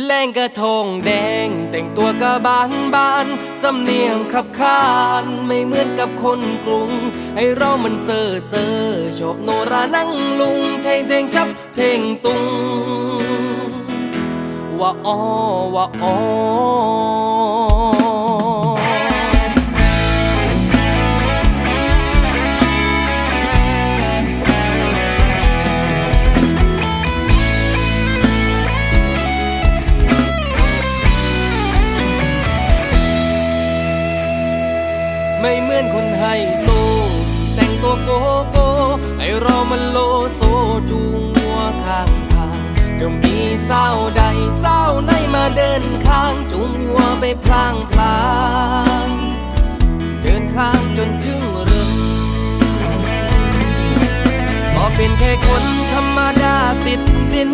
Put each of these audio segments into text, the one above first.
แรงกระทงแดงแต่งตัวกระบานบานสำเนียงขับขานไม่เหมือนกับคนกรุงให้เรามันเซ่อเซ่อชอบโนรานั่งลุงเทงเทงชับเทงตุงว่าอ้อว่าอ้อ ไม่เหมือนคนไฮโซที่แต่งตัวโกโก้ให้เรามันโลโซจูงวัวข้างทางจะมีสาใดสาวไหนมาเดินข้างจูงวัวไปพลางพลางเดินข้างจนถึงเรือนก็เป็นแค่คนธรรมดาติดดิน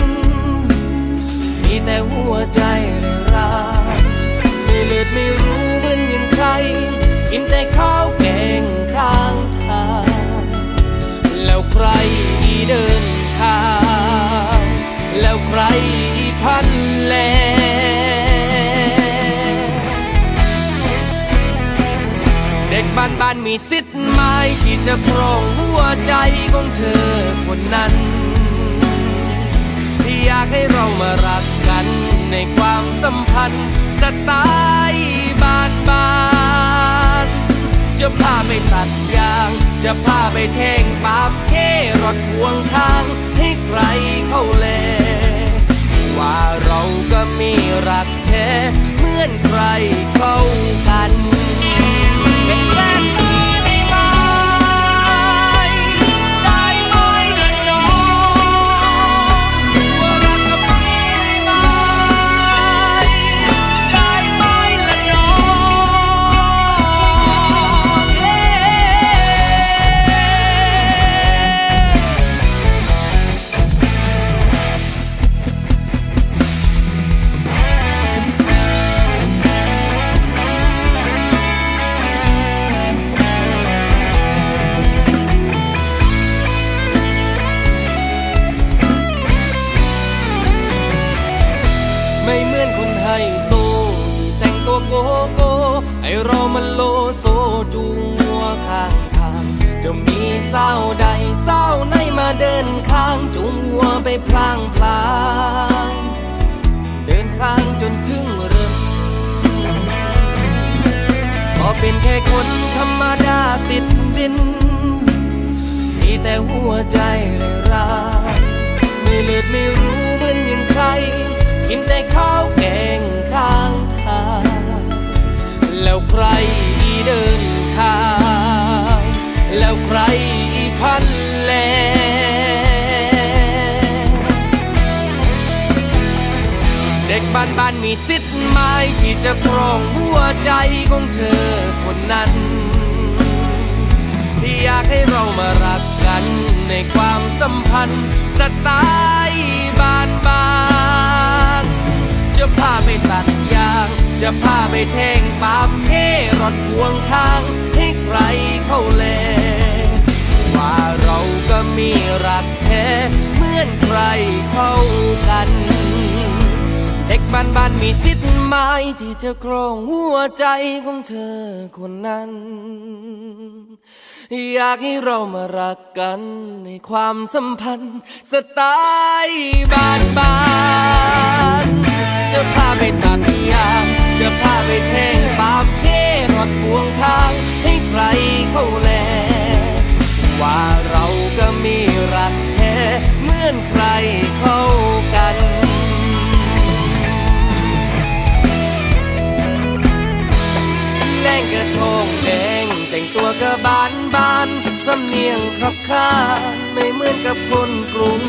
มีแต่หัวใจเลยรัก เดินทางแล้วใครพันแลเด็กบ้านบ้านมีสิทธิ์ไหมที่จะครองหัวใจของเธอคนนั้นอยากให้เรามารักกันในความสัมพันธ์สไตล์ จะพาไปตัดยาง จะพาไปแทงปาบเครถพวงทาง ให้ใครเข้าแล ว่าเราก็มีรักแท้ เหมือนใครเขา โกโก้ให้เรามันโลโซจูงวัวข้างทาง จะมีสาใดสาวไหนมาเดินข้างจูงวัวไปพลางพลางเดินข้างจนถึงเรือนก็เป็นแค่คนธรรมดาติดดิน มีแต่หัวใจเลยรักไม่เลือดไม่รู้ รเดินทางแล้วใครพันแลเด็กบ้านบ้านมีสิทธิ์ไหมที่จะครองหัวใจของเธอคนนั้น อยากให้เรามารักกันในความสัมพันธ์สไตล์ จะพาไปแทงปามเทรถพวงข้าง ให้ใครเข้าแล ว่าเราก็มีรักแท้ เหมือนใครเข้ากัน เด็กบ้านบ้านมีสิทธิ์ไหมที่จะครองหัวใจของเธอคนนั้น อยากให้เรามารักกันในความสัมพันธ์สไตล์บ้านบ้านจะพาไป ไปแทงปาล์มเทรถพวงข้าง ให้ใครเข้าแล ว่าเราก็มีรักแท้เหมือนใครเข้ากันแรงกระทงแดงแต่งตัวกระบานบานสำเนียงขับขาไม่เหมือนกับคนกรุง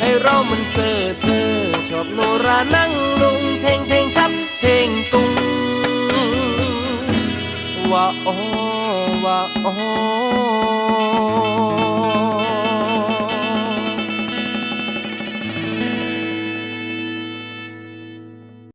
ให้เรามันเซ่อเซ่อชอบโนรานั่งลุงเทงเทงชับเทงตุ งว่าโอว่าโอ